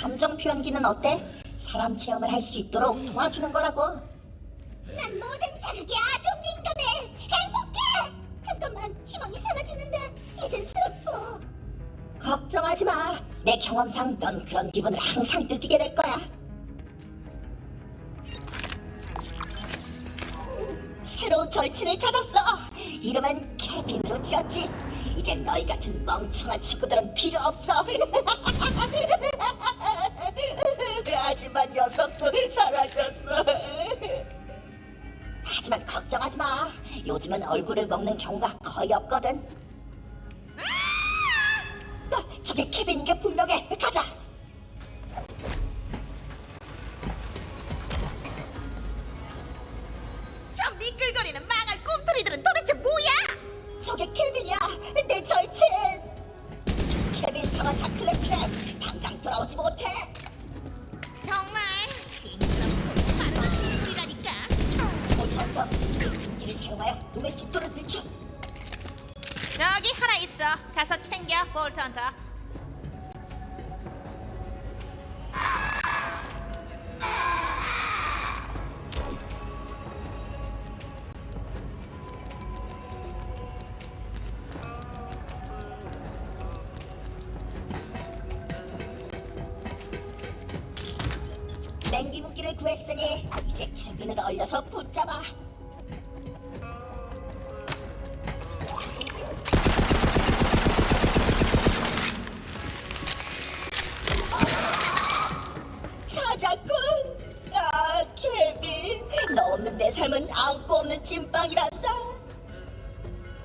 감정 표현기는 어때? 사람 체험을 할 수 있도록 도와주는 거라고. 난 모든 자극이 아주 민감해. 행복해. 잠깐만 희망이 사라지는데 이젠 슬퍼. 걱정하지 마. 내 경험상 넌 그런 기분을 항상 느끼게 될 거야. 새로운 절친을 찾았어. 이름은 케빈으로 지었지. 이젠 너희 같은 멍청한 친구들은 필요 없어. 하지만 녀석도 사라졌어. 하지만 걱정하지 마. 요즘은 얼굴을 먹는 경우가 거의 없거든. 아, 저게 케빈인 게 분명해. 가자. 저 미끌거리는 망할 꿈틀이들은 도대체 뭐야? 저게 케빈이야. 내 절친. 사용하여 놈의 속도를 늦춰. 저기 하나 있어. 가서 챙겨 볼턴터. 냉기 무기를 구했으니 이제 케빈을 얼려서 붙잡아. 아무것도 없는 찐빵이란다.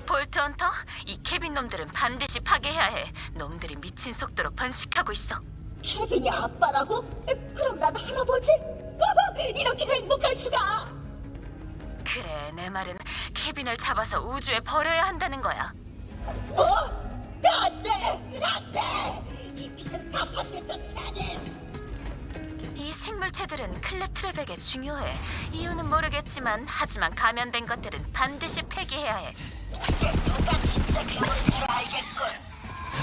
볼트 헌터, 이 케빈 놈들은 반드시 파괴해야 해. 놈들이 미친 속도로 번식하고 있어. 케빈이 아빠라고? 그럼 난 할아버지? 이렇게 행복할 수가? 그래, 내 말은 케빈을 잡아서 우주에 버려야 한다는 거야. 돼! 안 생물체들은 클레트랩에게 중요해. 이유는 모르겠지만, 하지만 감염된 것들은 반드시 폐기해야 해.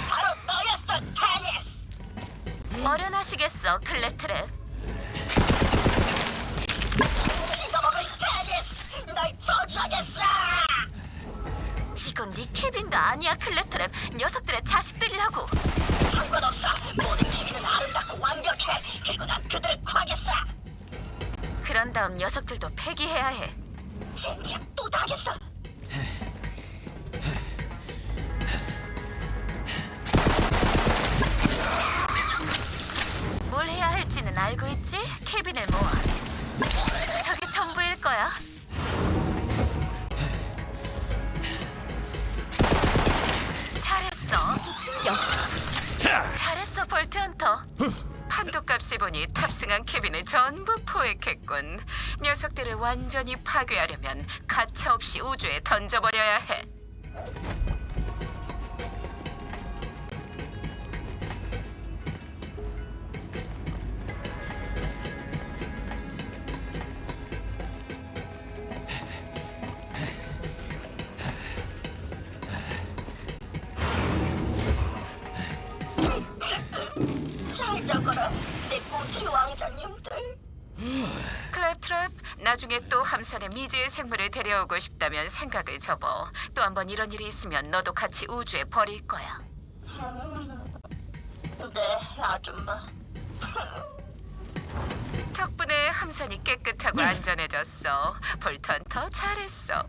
바로 너였어, 타니! 어련하시겠어, 클레트랩. 잊어먹을 타니! 널 처리하겠어! 이건 네 케빈도 아니야, 클레트랩. 녀석들의 자식들이라고. 상관없어! 모든 케빈은 아름답고 완벽해! 그리고 난 그들을 구하겠어! 그런 다음 녀석들도 폐기해야 해. 진짜 또 당했어! 뭘 해야 할지는 알고 있지? 케빈을 모아. 저게 전부일 거야. 잘했어. 여. 잘했어. 판도값이 보니 탑승한 케빈을 전부 포획했군. 녀석들을 완전히 파괴하려면 가차없이 우주에 던져버려야 해. 잘 적어라, 트랩, 나중에 또 함선에 미지의 생물을 데려오고 싶다면 생각을 접어. 또 한 번 이런 일이 있으면 너도 같이 우주에 버릴 거야. 네, 아줌마. 덕분에 함선이 깨끗하고 안전해졌어. 볼턴 더 잘했어.